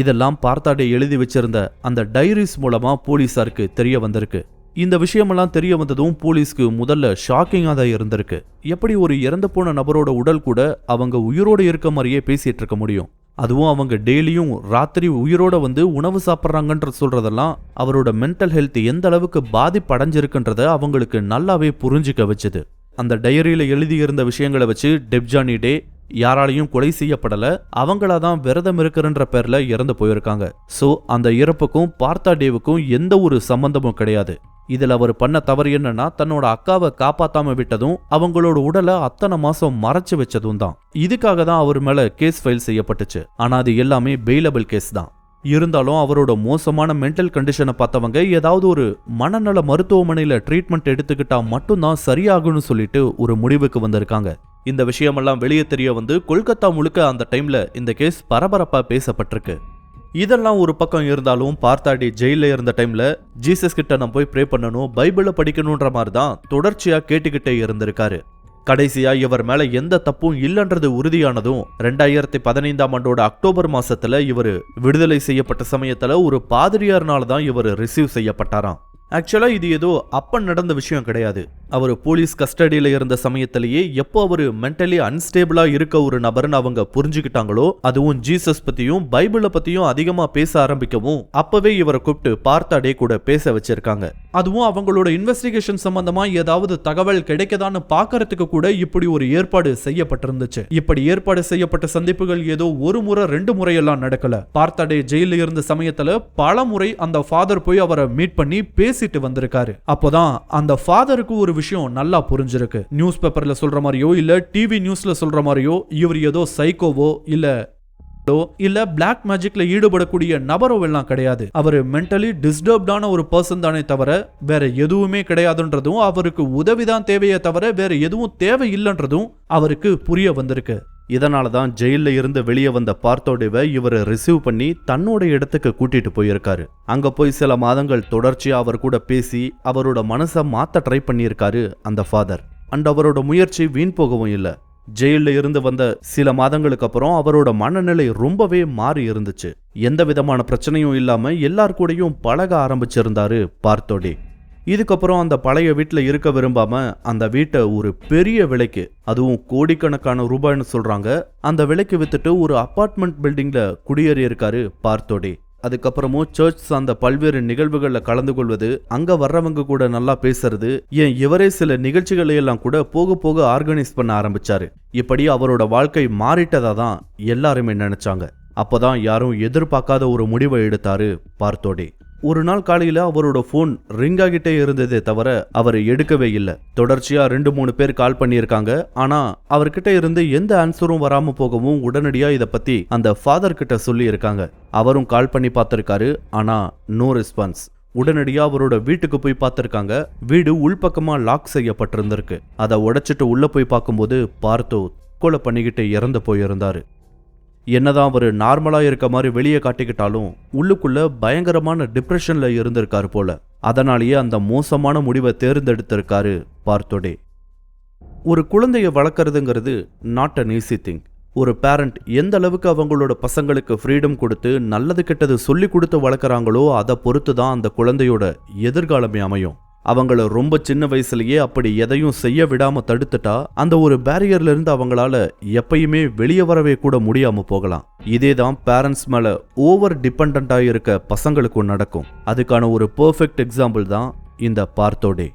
இதெல்லாம் பார்த்தாடே எழுதி வச்சிருந்த அந்த டைரிஸ் மூலமா போலீஸாருக்கு தெரிய வந்திருக்கு. இந்த விஷயமெல்லாம் தெரிய வந்ததும் போலீஸ்க்கு முதல்ல ஷாக்கிங்காக தான் இருந்திருக்கு. எப்படி ஒரு இறந்து போன நபரோட உடல் கூட அவங்க உயிரோடு இருக்க மாதிரியே பேசிட்டு இருக்க முடியும்? அதுவும் அவங்க டெய்லியும் ராத்திரி உயிரோட வந்து உணவு சாப்பிட்றாங்கன்ற சொல்றதெல்லாம் அவரோட மென்டல் ஹெல்த் எந்த அளவுக்கு பாதிப்படைஞ்சிருக்குன்றத அவங்களுக்கு நல்லாவே புரிஞ்சுக்க வச்சுது. அந்த டைரியில எழுதியிருந்த விஷயங்களை வச்சு டெப்ஜானி டே யாராலையும் கொலை செய்யப்படல அவங்களா தான் விரதம் இருக்கிறன்ற பேர்ல இறந்து போயிருக்காங்க. சோ அந்த இறப்புக்கும் பார்த்தா டேவுக்கும் எந்த ஒரு சம்பந்தமும் கிடையாது. இதில் அவர் பண்ண தவறு என்னன்னா தன்னோட அக்காவை காப்பாத்தாம விட்டதும் அவங்களோட உடலை அத்தனை மாசம் மறைச்சு வச்சதும் தான். இதுக்காக தான் அவர் மேல கேஸ் ஃபைல் செய்யப்பட்டுச்சு. ஆனா அது எல்லாமே பெயிலபிள் கேஸ் தான். இருந்தாலும் அவரோட மோசமான மென்டல் கண்டிஷனை பார்த்தவங்க ஏதாவது ஒரு மனநல மருத்துவமனையில் ட்ரீட்மெண்ட் எடுத்துக்கிட்டா மட்டும்தான் சரியாகும்னு சொல்லிட்டு ஒரு முடிவுக்கு வந்திருக்காங்க. இந்த விஷயமெல்லாம் வெளியே தெரிய வந்து கொல்கத்தா முழுக்க அந்த டைம்ல இந்த கேஸ் பரபரப்பாக பேசப்பட்டிருக்கு. இதெல்லாம் ஒரு பக்கம் இருந்தாலும் பார்த்தாடி ஜெயில இருந்த டைம்ல ஜீசஸ் கிட்ட நான் போய் ப்ரே பண்ணணும் பைபிளை படிக்கணுன்ற மாதிரி தான் தொடர்ச்சியா கேட்டுக்கிட்டே இருந்திருக்காரு. கடைசியா இவர் மேல எந்த தப்பும் இல்லைன்றது உறுதியானதும் ரெண்டாயிரத்தி பதினைந்தாம் ஆண்டோட அக்டோபர் மாசத்துல இவர் விடுதலை செய்யப்பட்ட சமயத்துல ஒரு பாதிரியார்னால தான் இவர் ரிசீவ் செய்யப்பட்டாராம். ஆக்சுவலாக இது ஏதோ அப்போ நடந்த விஷயம் கிடையாது. அவர் போலீஸ் கஸ்டடியில இருந்த சமயத்திலேயே எப்போ அவர் மென்டலி அன்ஸ்டேபிளா இருக்க ஒரு நபர்னு அவங்க புரிஞ்சுக்கிட்டாங்களோ அதுவும் ஜீசஸ் பற்றியும் பைபிளை பத்தியும் அதிகமா பேச ஆரம்பிக்கவும் அப்பவே இவரை கூப்பிட்டு பார்த்தாடே கூட பேச வச்சிருக்காங்க. அதுவும் அவங்களோட இன்வெஸ்டிகேஷன் சம்பந்தமா ஏதாவது தகவல் கிடைக்கதான்னு பாக்குறதுக்கு கூட இப்படி ஒரு ஏற்பாடு செய்யப்பட்டிருந்துச்சு. இப்படி ஏற்பாடு செய்யப்பட்ட சந்திப்புகள் ஏதோ ஒரு முறை ரெண்டு முறையெல்லாம் நடக்கல. பார்த்தாடே ஜெயில இருந்த சமயத்துல பல முறை அந்த ஃபாதர் போய் அவரை மீட் பண்ணி பேசிட்டு வந்திருக்காரு. அப்போதான் அந்த ஃபாதருக்கு ஒரு விஷயம் நல்லா புரிஞ்சிருக்கு. நியூஸ் பேப்பர்ல சொல்ற மாதிரியோ இல்ல டிவி நியூஸ்ல சொல்ற மாதிரியோ இவர் ஏதோ சைக்கோவோ இல்ல இல்ல பிளாக் மேஜிக்ல ஈடுபடக்கூடிய நபரோ எல்லாம் கிடையாது. அவர் மென்டலி டிஸ்டர்ப்டான ஒரு பர்சன் தானே தவிர வேற எதுவுமே கிடையாதுன்றதும் அவருக்கு உதவிதான் தேவையே தவிர வேற எதுவும் தேவை இல்லைன்றதும் அவருக்கு புரிய வந்திருக்கு. இதனால தான் ஜெயிலில் இருந்து வெளியே வந்த பார்த்தோடிவை இவர் ரிசீவ் பண்ணி தன்னோட இடத்துக்கு கூட்டிட்டு போயிருக்காரு. அங்க போய் சில மாதங்கள் தொடர்ச்சியா அவர் கூட பேசி அவரோட மனசை மாத்த ட்ரை பண்ணியிருக்காரு அந்த ஃபாதர் அண்ட் அவரோட முயற்சி வீண் போகவும் இல்லை. ஜெயிலில் இருந்து வந்த சில மாதங்களுக்கு அப்புறம் அவரோட மனநிலை ரொம்பவே மாறி இருந்துச்சு. எந்த விதமான பிரச்சனையும் இல்லாம எல்லார் கூடயும் பழக ஆரம்பிச்சிருந்தாரு பார்த்தோடே இதுக்கப்புறம் அந்த பழைய வீட்டில் இருக்க விரும்பாம அந்த வீட்டை ஒரு பெரிய விலைக்கு அதுவும் கோடிக்கணக்கான ரூபாய்னு சொல்றாங்க. அந்த விலைக்கு வித்துட்டு ஒரு அப்பார்ட்மெண்ட் பில்டிங்ல குடியேறி இருக்காரு பார்த்தோடே. அதுக்கப்புறமும் சர்ச் சார்ந்த பல்வேறு நிகழ்வுகளில் கலந்து கொள்வது அங்க வர்றவங்க கூட நல்லா பேசுறது ஏன் இவரே சில நிகழ்ச்சிகளை எல்லாம் கூட போக போக ஆர்கனைஸ் பண்ண ஆரம்பிச்சாரு. இப்படி அவரோட வாழ்க்கை மாறிட்டதா தான் எல்லாருமே நினைச்சாங்க. அப்போதான் யாரும் எதிர்பார்க்காத ஒரு முடிவை எடுத்தாரு பார்த்தோடே. ஒரு நாள் காலையில் அவரோட ஃபோன் ரிங் ஆகிட்டே இருந்ததே தவிர அவர் எடுக்கவே இல்லை. தொடர்ச்சியாக ரெண்டு மூணு பேர் கால் பண்ணியிருக்காங்க. ஆனால் அவர்கிட்ட இருந்து எந்த ஆன்சரும் வராமல் போகவும் உடனடியாக இதை பற்றி அந்த ஃபாதர் கிட்ட சொல்லியிருக்காங்க. அவரும் கால் பண்ணி பார்த்துருக்காரு. ஆனால் நோ ரெஸ்பான்ஸ் உடனடியாக அவரோட வீட்டுக்கு போய் பார்த்துருக்காங்க. வீடு உள்பக்கமாக லாக் செய்யப்பட்டிருந்திருக்கு. அதை உடைச்சிட்டு உள்ளே போய் பார்க்கும்போது பார்த்தோ கொலை பண்ணிக்கிட்டு இறந்து போயிருந்தாரு. என்னதான் அவர் நார்மலாக இருக்க மாதிரி வெளியே காட்டிக்கிட்டாலும் உள்ளுக்குள்ள பயங்கரமான டிப்ரெஷனில் இருந்திருக்காரு போல. அதனாலேயே அந்த மோசமான முடிவை தேர்ந்தெடுத்திருக்காரு பார்த்தோடே. ஒரு குழந்தைய வளர்க்குறதுங்கிறது நாட் அன் ஈஸி திங் ஒரு பேரண்ட் எந்த அளவுக்கு அவங்களோட பசங்களுக்கு ஃப்ரீடம் கொடுத்து நல்லது கெட்டது சொல்லி கொடுத்து வளர்க்குறாங்களோ அதை பொறுத்து தான் அந்த குழந்தையோட எதிர்காலமே அமையும். அவங்கள ரொம்ப சின்ன வயசுலயே அப்படி எதையும் செய்ய விடாம தடுத்துட்டா அந்த ஒரு பேரியர்ல இருந்து அவங்களால எப்பயுமே வெளியே வரவே கூட முடியாம போகலாம். இதே தான் பேரண்ட்ஸ் மேல ஓவர் டிபெண்டா இருக்க பசங்களுக்கும் நடக்கும். அதுக்கான ஒரு பெர்ஃபெக்ட் எக்ஸாம்பிள் தான் இந்த பார்த்தோடே.